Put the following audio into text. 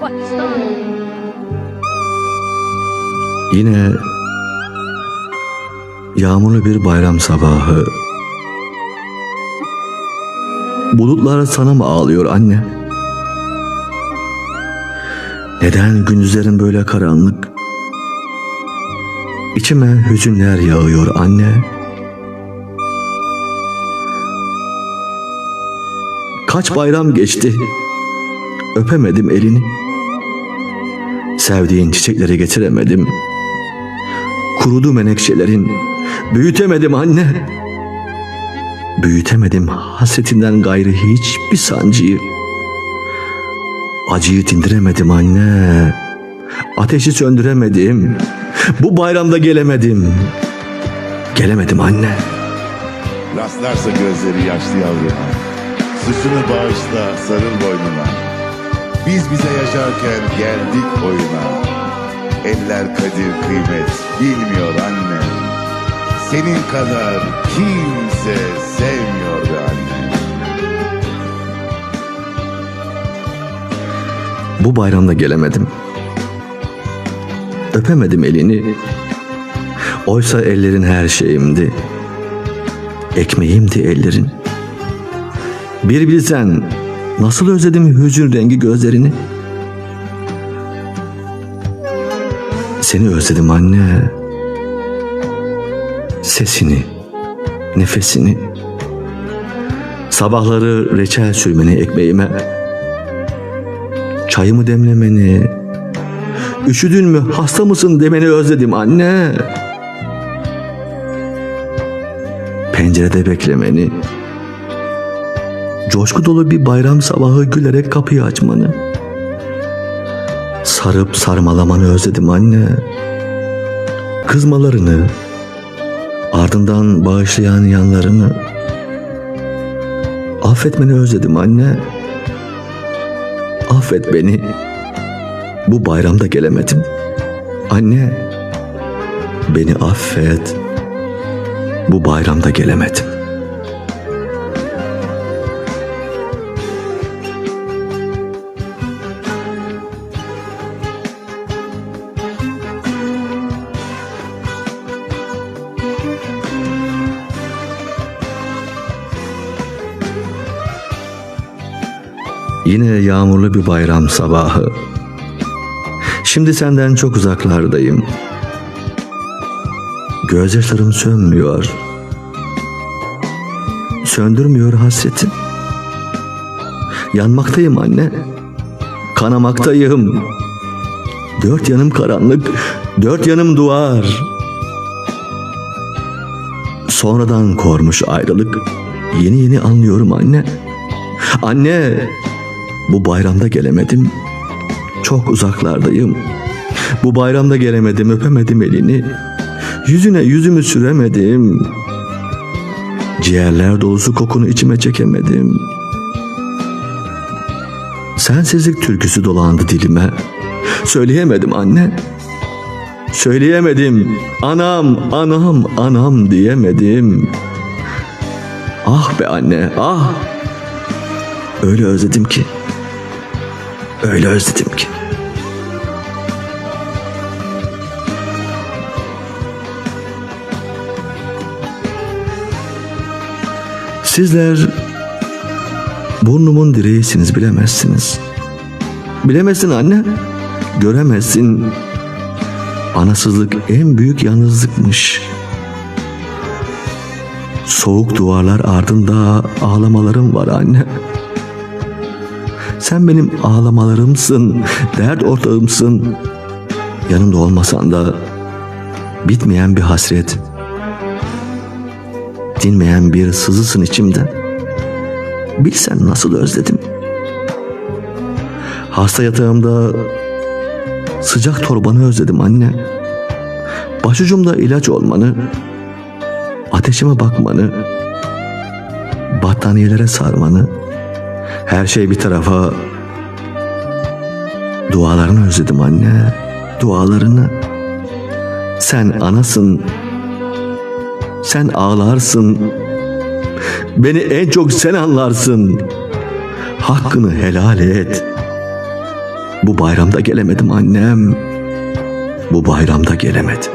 baştan. Yine yağmurlu bir bayram sabahı. Bulutlar sana mı ağlıyor anne? Neden gündüzlerin böyle karanlık? İçime hüzünler yağıyor anne. Kaç bayram geçti. Öpemedim elini. Sevdiğin çiçekleri getiremedim. Kurudu menekşelerin. Büyütemedim anne. Büyütemedim hasretinden gayrı hiçbir sancıyı. Acıyı dindiremedim anne. Ateşi söndüremedim. Bu bayramda gelemedim. Gelemedim anne. Rastlarsa gözleri yaşlı yavruna Suçunu bağışla sarıl boynuna Biz bize yaşarken geldik oyuna Eller kadir kıymet bilmiyor anne Senin kadar kimse sevmiyor be anne Bu bayramda gelemedim. Öpemedim elini. Oysa ellerin her şeyimdi. Ekmeğimdi ellerin. Bir bilsen nasıl özledim hüzün rengi gözlerini. Seni özledim anne. Sesini, nefesini. Sabahları reçel sürmeni ekmeğime. Çayımı demlemeni, üşüdün mü hasta mısın demeni özledim anne. Pencerede beklemeni, coşku dolu bir bayram sabahı gülerek kapıyı açmanı, sarıp sarmalamanı özledim anne. Kızmalarını, ardından bağışlayan yanlarını, affetmeni özledim anne. Affet beni. Bu bayramda gelemedim. Anne, beni affet. Bu bayramda gelemedim. Yine yağmurlu bir bayram sabahı. Şimdi senden çok uzaklardayım. Gözyaşlarım sönmüyor. Söndürmüyor hasretin. Yanmaktayım anne. Kanamaktayım. Dört yanım karanlık, dört yanım duvar. Sonradan kormuş ayrılık. Yeni yeni anlıyorum anne. Anne, bu bayramda gelemedim. Çok uzaklardayım. Bu bayramda gelemedim, öpemedim elini. Yüzüne yüzümü süremedim. Ciğerler dolusu kokunu içime çekemedim. Sensizlik türküsü dolandı dilime. Söyleyemedim anne. Söyleyemedim. Anam, anam, anam diyemedim. Ah be anne, ah. Öyle özledim ki. Öyle özledim ki. Sizler burnumun direğisiniz bilemezsiniz. Bilemezsin anne. Göremezsin. Anasızlık en büyük yalnızlıkmış. Soğuk duvarlar ardında ağlamalarım var anne. Sen benim ağlamalarımsın, dert ortağımsın. Yanımda olmasan da bitmeyen bir hasret, dinmeyen bir sızısın içimde. Bilsen nasıl özledim. Hasta yatağımda sıcak torbanı özledim anne. Başucumda ilaç olmanı, ateşime bakmanı, battaniyelere sarmanı, her şey bir tarafa dualarını özledim anne, dualarını. Sen anasın, sen ağlarsın, beni en çok sen anlarsın. Hakkını helal et. Bu bayramda gelemedim annem. Bu bayramda gelemedim.